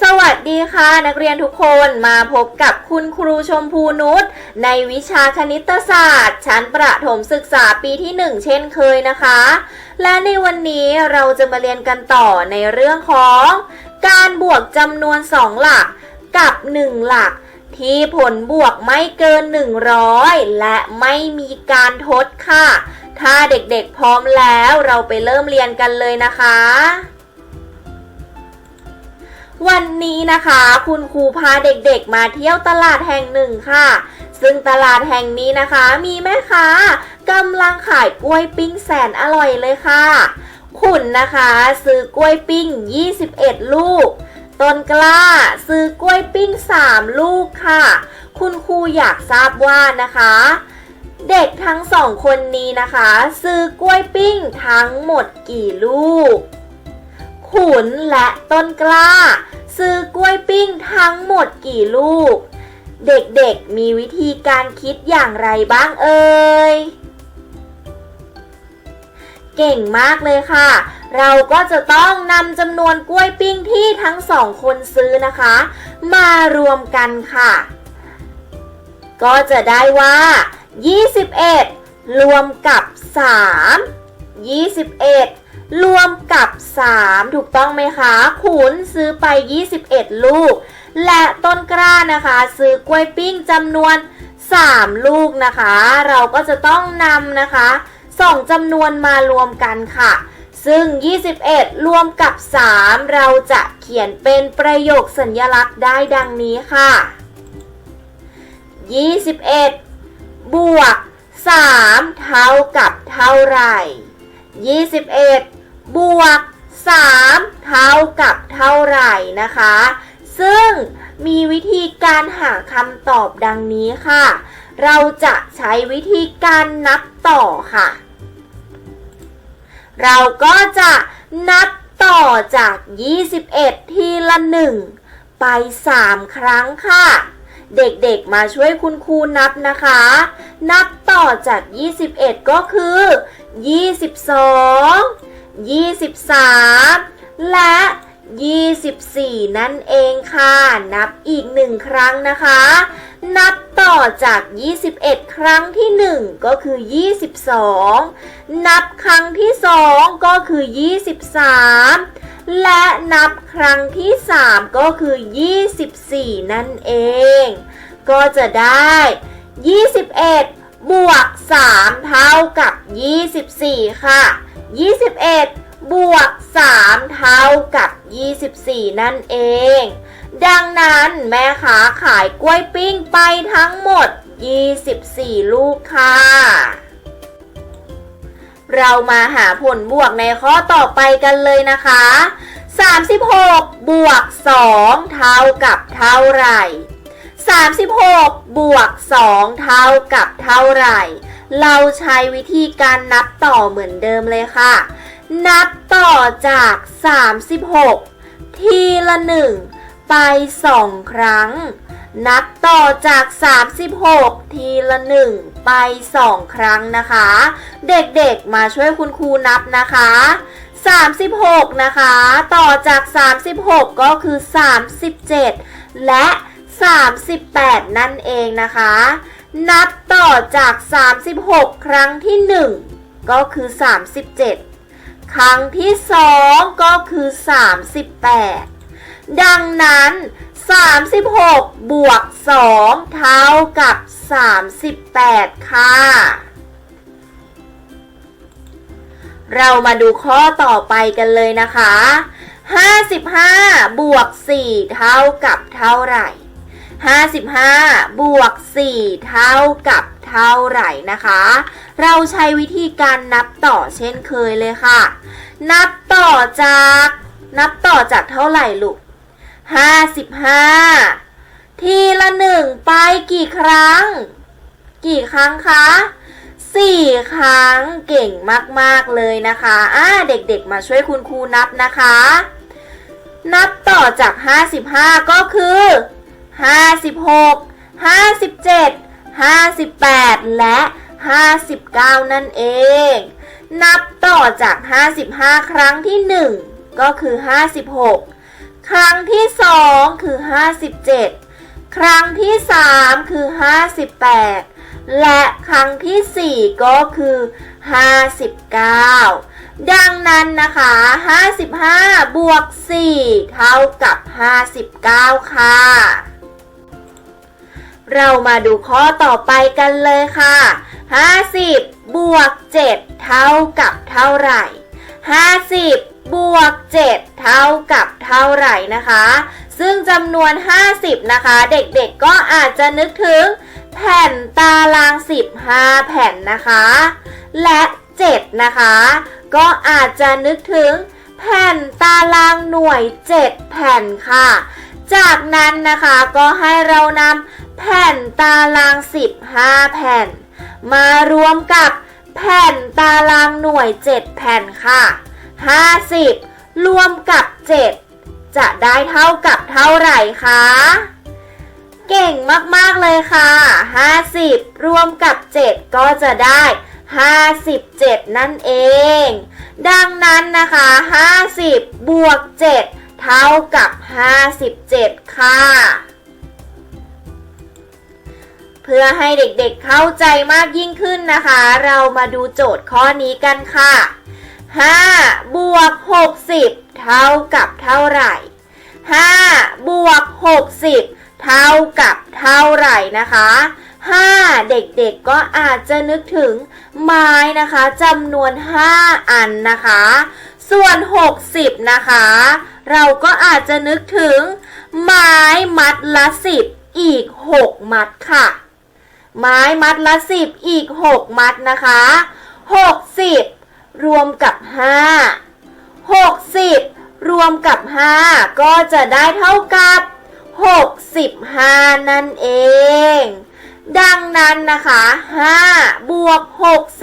สวัสดีค่ะ นักเรียนทุกคนมาพบกับคุณครูชมพูนุชในวิชาคณิตศาสตร์ ชั้นประถมศึกษาปีที่ 1 เช่นเคยนะคะ และในวันนี้เราจะมาเรียนกันต่อในเรื่องของ การบวกจำนวน 2 หลักกับ 1 หลัก ที่ผลบวกไม่เกิน 100 และไม่มีการทดค่ะ ถ้าเด็กๆพร้อมแล้วเราไปเริ่มเรียนกันเลยนะคะ วันนี้นะคะ คุณครูพาเด็กๆ มาเที่ยวตลาดแห่งหนึ่งค่ะ ซึ่งตลาดแห่งนี้นะคะ มีแม่ค้ากำลังขายกล้วยปิ้งแสนอร่อยเลยค่ะขุนนะคะซื้อกล้วยปิ้ง 21 ลูก ต้นกล้าซื้อกล้วยปิ้ง 3 ลูกค่ะ คุณครูอยากทราบว่านะคะ เด็กทั้งสองคนนี้นะคะ ซื้อกล้วยปิ้งทั้งหมดกี่ลูก ขุนและต้นกล้า ซื้อกล้วยปิ้งทั้งหมดกี่ลูก เด็กๆมีวิธีการคิดอย่างไรบ้างเอ่ยเก่งมากเลยค่ะ เราก็จะต้องนำจำนวนกล้วยปิ้งที่ทั้งสองคนซื้อนะคะ มารวมกันค่ะ ก็จะได้ว่า 21 รวมกับ 3 21 รวมกับ 3 ถูกต้องไหมคะขุนซื้อไป 21 ลูก และต้นกล้านะคะ ซื้อกล้วยปิ้งจำนวน 3 ลูกนะคะ เราก็จะต้องนำนะคะสองจำนวนมารวมกันค่ะ ซึ่ง 21 รวมกับ 3 เราจะเขียนเป็นประโยคสัญลักษณ์ได้ดังนี้ค่ะ 21 บวก 3 เท่ากับเท่าไหร่ 21 บวก 3 เท่ากับเท่าไหร่นะคะ ซึ่งมีวิธีการหาคำตอบดังนี้ค่ะ เราจะใช้วิธีการนับต่อค่ะ เราก็จะนับต่อจาก 21 ทีละ 1 ไป 3 ครั้งค่ะเด็กๆ มาช่วยคุณครูนับนะคะ นับต่อจาก 21 ก็คือ 22 23 และ 24 นั่นเองค่ะ นับอีกหนึ่งครั้งนะคะ นับต่อจาก 21 ครั้งที่ 1 ก็คือ 22 นับครั้งที่ 2 ก็คือ 23 และนับครั้งที่ 3 ก็คือ 24 นั่นเอง ก็จะได้ 21 บวก 3 เท่ากับ 24 ค่ะ 21 บวก 3 เท่ากับ 24 นั่นเอง ดังนั้นแม่ค้าขายกล้วยปิ้งไปทั้งหมด 24 ลูกค่ะ เรามาหาผลบวกในข้อต่อไปกันเลยนะคะ 36 บวก 2 เท่ากับเท่าไหร่ 36 บวก 2 เท่ากับเท่าไหร่ เราใช้วิธีการนับต่อเหมือนเดิมเลยค่ะ นับต่อจาก 36 ทีละหนึ่งไป 2 ครั้ง นับต่อจาก 36 ทีละหนึ่งไป 2 ครั้งนะคะ เด็กๆมาช่วยคุณครูนับนะคะ36 นะคะ ต่อจาก 36 ก็คือ 37 และ 38 นั่นเองนะคะ นับต่อจาก 36 ครั้งที่ 1 ก็คือ 37 ครั้งที่ 2 ก็คือ 38 ดังนั้น 36 บวก 2 เท่ากับ 38 ค่ะ เรามาดูข้อต่อไปกันเลยนะคะ 55 บวก 4 เท่ากับเท่าไหร่ 55 บวก 4 เท่ากับเท่าไหร่นะคะ เราใช้วิธีการนับต่อเช่นเคยเลยค่ะ นับต่อจาก นับต่อจากเท่าไหร่ลูก 55 ทีละหนึ่งไปกี่ครั้ง กี่ครั้งคะสี่ครั้งเก่งมาก ๆ เลยนะคะอ่าเด็ก ๆ มาช่วยคุณครูนับนะคะ นับต่อจาก 55 ก็คือ 56 57 58 และ 59 นั่นเอง นับต่อจาก 55 ครั้งที่ 1 ก็คือ 56 ครั้งที่สองคือ 57 ครั้งที่สามคือ 58 และครั้งที่สี่ก็คือ 59ดังนั้นนะคะ 55 บวก 4 เท่ากับ 59 ค่ะ เรามาดูข้อต่อไปกันเลยค่ะ 50 บวก 7 เท่ากับเท่าไหร่ 50 บวก 7 เท่ากับเท่าไหร่นะคะ ซึ่งจำนวน 50 นะคะ เด็กๆก็อาจจะนึกถึง แผ่นตาราง 15 แผ่นนะคะ และ 7 นะคะ ก็อาจจะนึกถึงแผ่นตารางหน่วย 7 แผ่นค่ะ จากนั้นนะคะก็ให้เรานำแผ่นตาราง 15 แผ่น มารวมกับแผ่นตารางหน่วย 7 แผ่นค่ะ 50 รวมกับ 7 จะได้เท่ากับเท่าไหร่คะ เก่งมาก ๆ เลยค่ะ 50 รวมกับ 7 ก็จะได้ 57 นั่นเอง ดังนั้นนะคะ 50 บวก 7 เท่ากับ 57 ค่ะ เพื่อให้เด็กๆเข้าใจมากยิ่งขึ้นนะคะ เรามาดูโจทย์ข้อนี้กันค่ะ 5 บวก 60 เท่ากับเท่าไหร่ 5 บวก 60 เท่ากับเท่าไหร่นะคะ5เด็กๆก็อาจจะนึกถึงไม้นะคะจำนวน 5 อันนะคะ ส่วน 60 นะคะ เราก็อาจจะนึกถึง ไม้มัดละ 10 อีก 6 มัดค่ะ ไม้มัดละ 10 อีก 6 มัดนะคะ 60 รวมกับ 5 60 รวมกับ 5 ก็จะได้เท่ากับ 65 นั่นเอง ดังนั้นนะคะ 5 บวก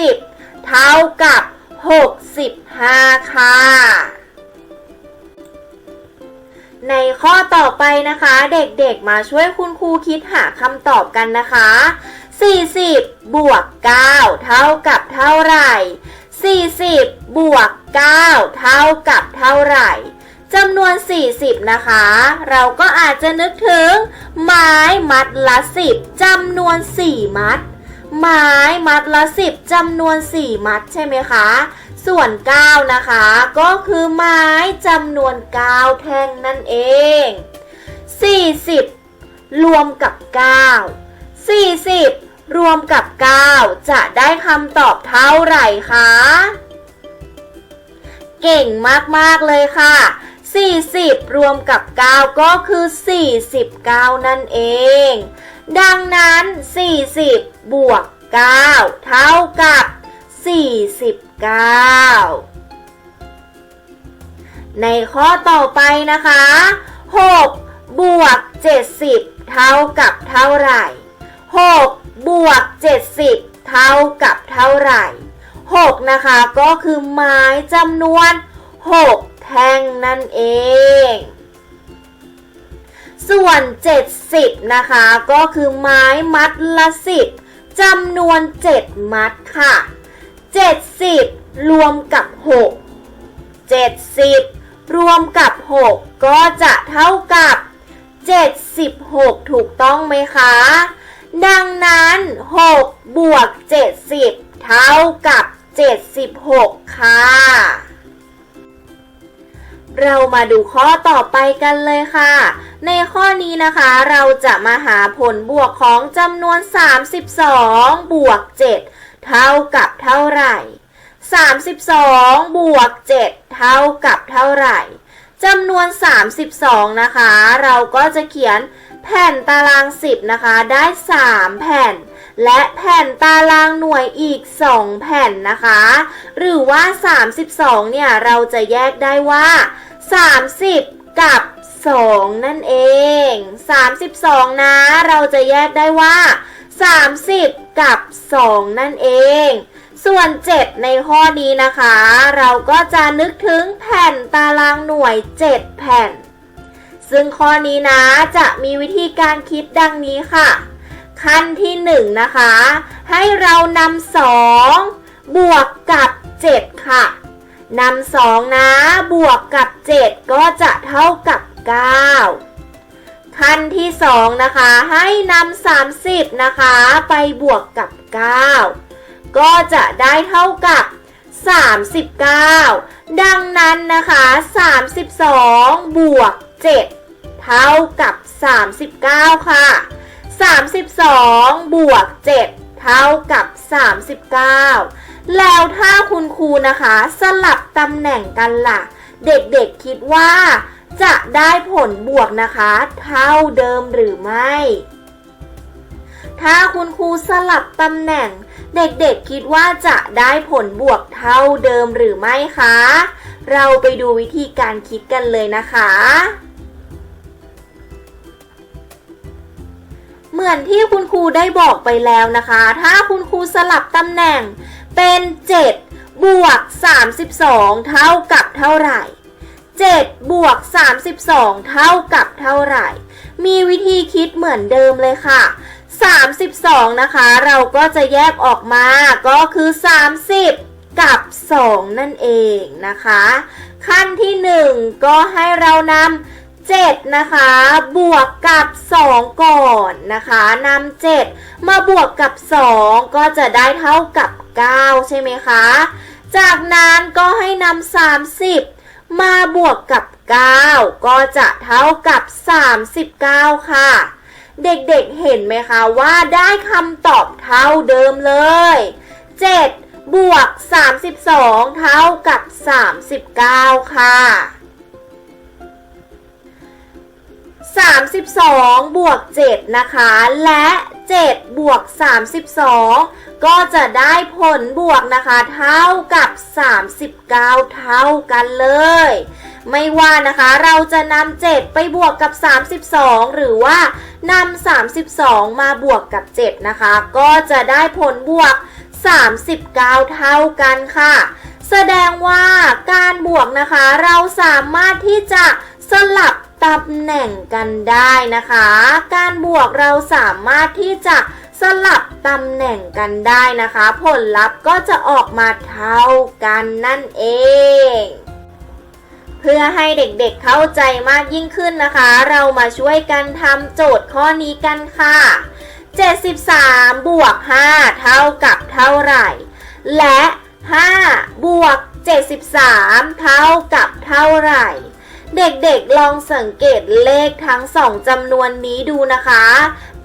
60 เท่ากับ 65 ค่ะ ในข้อต่อไปนะคะ เด็กๆมาช่วยคุณครูคิดหาคำตอบกันนะคะ 40 บวก 9 เท่ากับเท่าไหร่ 40 บวก 9 เท่ากับเท่าไหร่จำนวน 40 นะคะ เราก็อาจจะนึกถึง ไม้มัดละ 10จำนวน 4 มัด ไม้มัดละ10จำนวน 4 มัดใช่ไหมคะ ส่วน 9 นะคะ ก็คือไม้จำนวน 9 แท่งนั่นเอง 40 รวมกับ 9 40 รวมกับ 9 จะได้คำตอบเท่าไหร่คะ เก่งมาก ๆ เลยค่ะ 40 รวมกับ 9 ก็คือ 49 นั่นเอง ดังนั้น 40 บวก 9 เท่ากับ 49 ในข้อต่อไปนะคะ 6 บวก 70 เท่ากับเท่าไหร่ 6 บวก 70 เท่ากับเท่าไหร่ 6 นะคะก็คือไม้จำนวน 6 แท่งนั่นเองส่วน 70 นะคะ ก็คือไม้มัดละ 10 จำนวน 7 มัดค่ะ 70 รวมกับ 6 70 รวมกับ 6 ก็จะเท่ากับ 76 ถูกต้องไหมคะ ดังนั้น 6 บวก 70 เท่ากับ 76 ค่ะ เรามาดูข้อต่อไปกันเลยค่ะ ในข้อนี้นะคะเราจะมาหาผลบวกของจำนวน 32 บวก 7 เท่ากับเท่าไหร่ 32 บวก 7 เท่ากับเท่าไหร่จำนวน 32 นะคะ เราก็จะเขียนแผ่นตาราง 10 นะคะ ได้ 3 แผ่น และแผ่นตารางหน่วยอีก 2 แผ่นนะคะ หรือว่า 32 เนี่ย เราจะแยกได้ว่า 30 กับ 2 นั่นเอง 32 นะ เราจะแยกได้ว่า 30 กับ 2 นั่นเองส่วน 7 ในข้อนี้นะคะ เราก็จะนึกถึงแผ่นตารางหน่วย 7 แผ่น ซึ่งข้อนี้นะจะมีวิธีการคิดดังนี้ค่ะ ขั้นที่1นะคะ ให้เรานำ2บวกกับ 7 ค่ะนำ2นะบวกกับ 7 ก็จะเท่ากับ 9 ขั้นที่ 2 นะคะ ให้นำ30 นะคะ ไปบวกกับ 9 ก็จะได้เท่ากับ 39 ดังนั้นนะคะ 32 บวก 7 เท่ากับ 39 ค่ะ 32 บวก 7 เท่ากับ 39 แล้วถ้าคุณครูนะคะสลับตำแหน่งกันล่ะ เด็กๆคิดว่า จะได้ผลบวกนะคะ เท่าเดิมหรือไม่ ถ้าคุณครูสลับตำแหน่ง เด็กๆคิดว่าจะได้ผลบวกเท่าเดิมหรือไม่คะ เราไปดูวิธีการคิดกันเลยนะคะ เหมือนที่คุณครูได้บอกไปแล้วนะคะ ถ้าคุณครูสลับตำแหน่งเป็น 7 บวก 32 เท่ากับเท่าไหร่ 7 บวก 32 เท่ากับเท่าไหร่ มีวิธีคิดเหมือนเดิมเลยค่ะ 32 นะคะ เราก็จะแยกออกมาก็คือ 30 กับ 2 นั่นเองนะคะ ขั้นที่ 1 ก็ให้เรานำ 7 นะคะ บวกกับ 2 ก่อนนะคะนำ7 มาบวกกับ 2 ก็จะได้เท่ากับ 9 ใช่ไหมคะ จากนั้นก็ให้นำ30 มาบวกกับ 9 ก็จะเท่ากับ 39 ค่ะ เด็กๆเห็นไหมคะว่าได้คำตอบเท่าเดิมเลย 7 บวก 32 เท่ากับ 39 ค่ะ 32 บวก 7 นะคะ และ 7 บวก 32 ก็จะได้ผลบวกนะคะ เท่ากับ 39 เท่ากันเลย ไม่ว่านะคะเราจะนำ7ไปบวกกับ 32 หรือว่านำ32 มาบวกกับ 7 นะคะ ก็จะได้ผลบวก 39 เท่ากันค่ะ แสดงว่าการบวกนะคะ เราสามารถที่จะสลับ ตำแหน่งกันได้นะคะ การบวกเราสามารถที่จะสลับตำแหน่งกันได้นะคะ ผลลัพธ์ก็จะออกมาเท่ากันนั่นเองเพื่อให้เด็กๆเข้าใจมากยิ่งขึ้นนะคะ เรามาช่วยกันทำโจทย์ข้อนี้กันค่ะ 73 บวก 5 เท่ากับเท่าไหร่ และ 5 บวก 73 เท่ากับเท่าไหร่ เด็กๆลองสังเกตเลขทั้งสองจำนวนนี้ดูนะคะ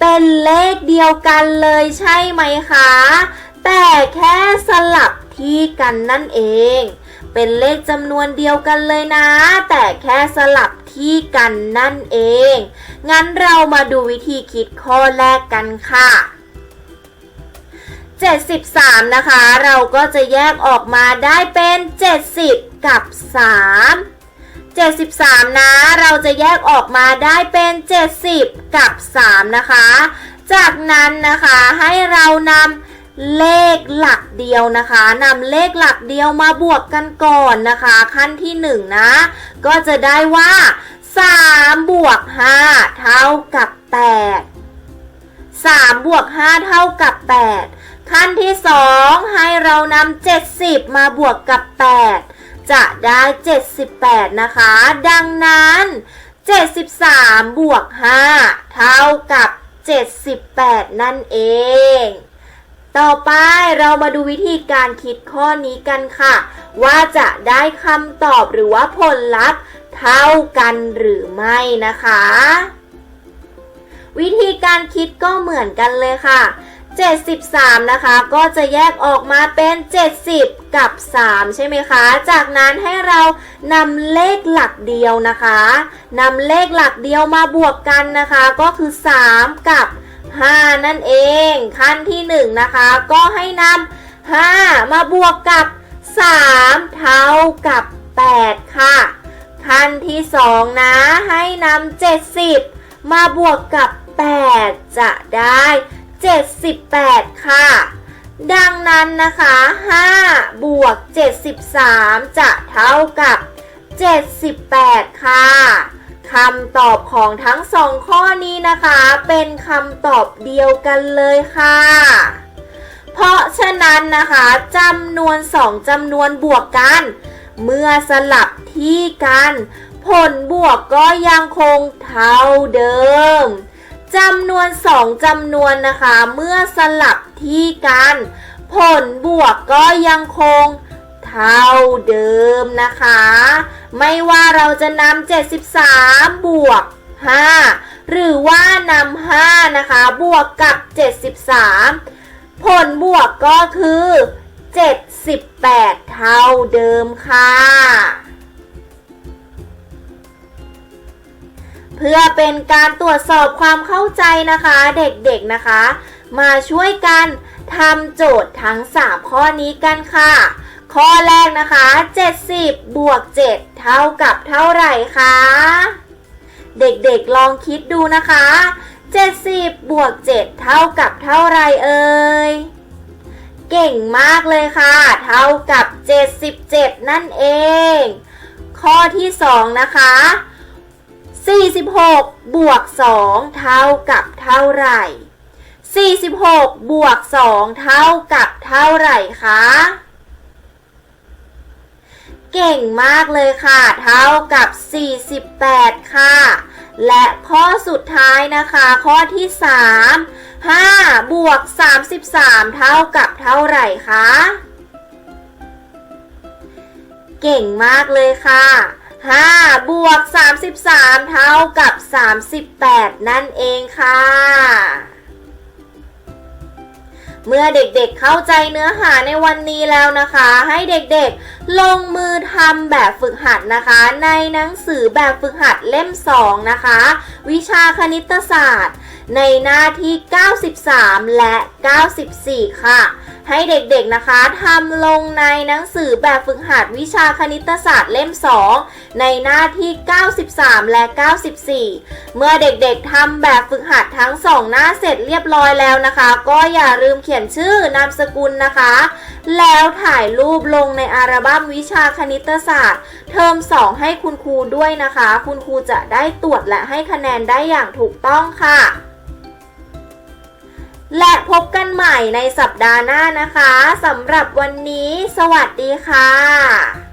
เป็นเลขเดียวกันเลยใช่ไหมคะ แต่แค่สลับที่กันนั่นเอง เป็นเลขจำนวนเดียวกันเลยนะ แต่แค่สลับที่กันนั่นเอง งั้นเรามาดูวิธีคิดข้อแรกกันค่ะ73 นะคะ เราก็จะแยกออกมาได้เป็น 70 กับ 3 73 นะ เราจะแยกออกมาได้เป็น 70 กับ 3 นะคะ จากนั้นนะคะให้เรานำเลขหลักเดียวนะคะนำเลขหลักเดียวมาบวกกันก่อนนะคะ ขั้นที่ 1 นะ ก็จะได้ว่า 3 บวก 5 เท่ากับ 8 3 บวก 5 เท่ากับ 8 ขั้นที่ 2 ให้เรานำ70 มาบวกกับ 8 จะได้ 78 นะคะ ดังนั้น 73 บวก 5 เท่ากับ 78 นั่นเอง ต่อไปเรามาดูวิธีการคิดข้อนี้กันค่ะ ว่าจะได้คำตอบหรือว่าผลลัพธ์เท่ากันหรือไม่นะคะ วิธีการคิดก็เหมือนกันเลยค่ะ 73 นะคะ ก็จะแยกออกมาเป็น 70 กับ 3 ใช่ไหมคะ จากนั้นให้เรานำเลขหลักเดียวนะคะนำเลขหลักเดียวมาบวกกันนะคะ ก็คือ 3 กับ 5 นั่นเอง ขั้นที่ 1 นะคะ ก็ให้นำ5มาบวกกับ 3 เท่ากับ 8 ค่ะ ขั้นที่ 2 นะ ให้นำ70 มาบวกกับ 8 จะได้ 78 ค่ะ ดังนั้นนะคะ5บวก 73 จะเท่ากับ 78 ค่ะคำตอบของทั้งสองข้อนี้นะคะ เป็นคำตอบเดียวกันเลยค่ะ เพราะฉะนั้นนะคะจำนวนสองจำนวนบวกกัน เมื่อสลับที่กัน ผลบวกก็ยังคงเท่าเดิม จำนวนสองจำนวนนะคะ เมื่อสลับที่กัน ผลบวกก็ยังคงเท่าเดิมนะคะ ไม่ว่าเราจะนำ73 บวก 5 หรือว่านำ5นะคะ บวกกับ 73 ผลบวกก็คือ 78 เท่าเดิมค่ะ เพื่อเป็นการตรวจสอบความเข้าใจนะคะเด็กๆนะคะ มาช่วยกันทำโจทย์ทั้ง 3 ข้อนี้กันค่ะ ข้อแรกนะคะ 70 บวก 7 เท่ากับเท่าไหร่คะ เด็กๆลองคิดดูนะคะ 70 บวก 7 เท่ากับเท่าไหร่เอ่ย เก่งมากเลยค่ะ เท่ากับ 77 นั่นเอง ข้อที่ 2 นะคะ 46 บวก 2 เท่ากับเท่าไหร่ 46 บวก 2 เท่ากับเท่าไหร่คะ เก่งมากเลยค่ะ เท่ากับ 48 ค่ะ และข้อสุดท้ายนะคะ ข้อที่ 3 5 บวก 33 เท่ากับเท่าไหร่คะ เก่งมากเลยค่ะ 5 บวก 33 เท่ากับ 38 นั่นเองค่ะ เมื่อเด็กๆเข้าใจเนื้อหาในวันนี้แล้วนะคะ ให้เด็กๆลงมือทำแบบฝึกหัดนะคะ ในหนังสือแบบฝึกหัดเล่ม 2 นะคะ วิชาคณิตศาสตร์ ในหน้าที่ 93 และ 94 ค่ะ ให้เด็กๆนะคะทำลงในหนังสือแบบฝึกหัดวิชาคณิตศาสตร์เล่ม 2 ในหน้าที่ 93 และ 94 เมื่อเด็กๆทำแบบฝึกหัดทั้ง 2 หน้าเสร็จเรียบร้อยแล้วนะคะ ก็อย่าลืมเขียนยนชื่อนามสกุลนะคะ แล้วถ่ายรูปลงในอัลบั้มวิชาคณิตศาสตร์ เทอม 2 ให้คุณครูด้วยนะคะ คุณครูจะได้ตรวจและให้คะแนนได้อย่างถูกต้องค่ะและพบกันใหม่ในสัปดาห์หน้านะคะสำหรับวันนี้ สวัสดีค่ะ